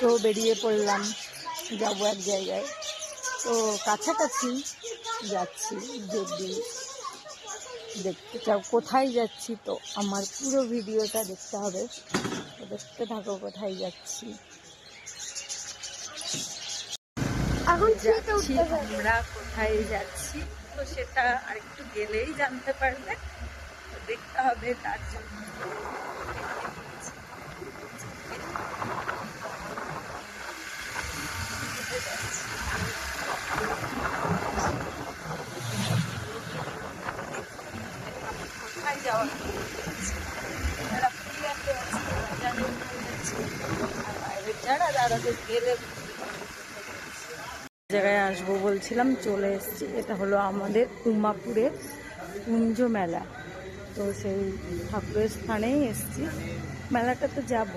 তো বেরিয়ে পড়লাম যাব এক জায়গায়। তো কাছাকাছি যাচ্ছি যদি দেখতে চাও কোথায় যাচ্ছি তো আমার পুরো ভিডিওটা দেখতে হবে। দেখতে থাকো কোথায় যাচ্ছি। এখন যাচ্ছি আমরা কোথায় যাচ্ছি? তো সেটা আরেকটু গেলেই জানতে পারবে। দেখতে হবে তার জন্য। তারা জায়গায় আসব বলছিলাম, চলে এসেছি। এটা হলো আমাদের উমাপুরের কুঞ্জ মেলা। তো সেই ঠাকুরের স্থানেই এসেছি। মেলাটাতে যাব,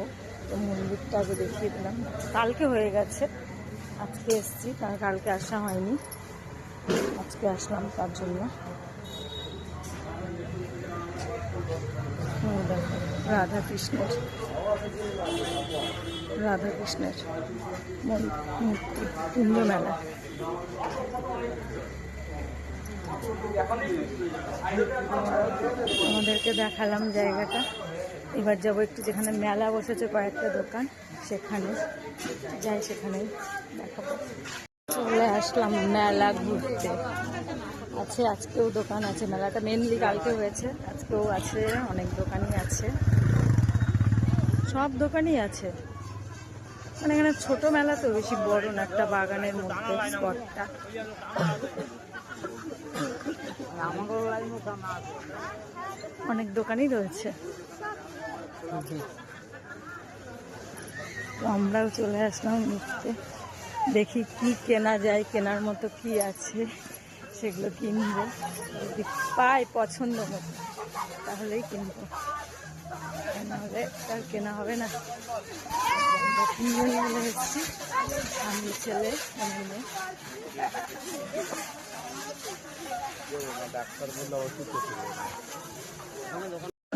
তো মন্দিরটা আগে দেখিয়ে দিলাম। কালকে হয়ে গেছে, আজকে এসেছি, কারণ কালকে আসা হয়নি। আজকে আসলাম তার জন্য হুম, দেখো রাধা কৃষ্ণের রাধা কৃষ্ণের মূর্তি কুম্ভ মেলা আমাদেরকে দেখালাম জায়গাটা। এবার যাব একটু যেখানে মেলা বসেছে, কয়েকটা দোকান। সেখানে যাই সেখানে দেখাবো। চলে আসলাম মেলা ঘুরতে। আছে, আজকেও দোকান আছে, মেলাটা মেনলি কালকে হয়েছে। আজকেও আছে, অনেক দোকানই আছে। সব দোকানই আছে। মানে এখানে ছোট মেলা তো বেশি বড় না, একটা বাগানের মধ্যে, স্পটটা। অনেক দোকানই রয়েছে। আমরাও চলে আসলাম ঘুরতে। দেখি কি কেনা যায়, কেনার মতো কি আছে, সেগুলো কিনবো। যদি পাই পছন্দ মতো, তাহলেই কিনবো। নাহলে তার কেনা হবে না। তিনজন মিলে আমি ছেলে আমি মেয়ে।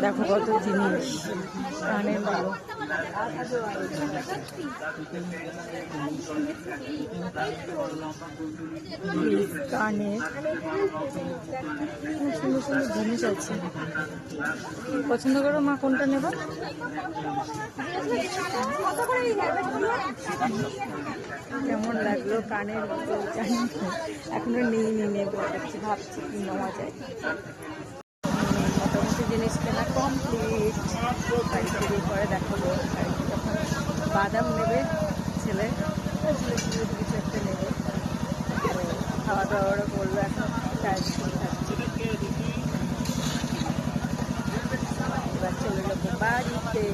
দেখো কত জিনিস। কানেরগুলো কানের খুব সুন্দর সুন্দর জিনিস আছে। পছন্দ করো মা কোনটা নেব? কেমন লাগল কানের জানি এখনও নিয়ে নিয়ে নেব ভাবছি কি নেওয়া যায়। জিনিস কেনা কমপ্লিট শুরু করে দেখাবো। শাড়ি যখন বাদাম নেবে ছেলে কিছু একটা নেবে। খাওয়া দাওয়ারও করল এখন চায়ের বাড়িতে।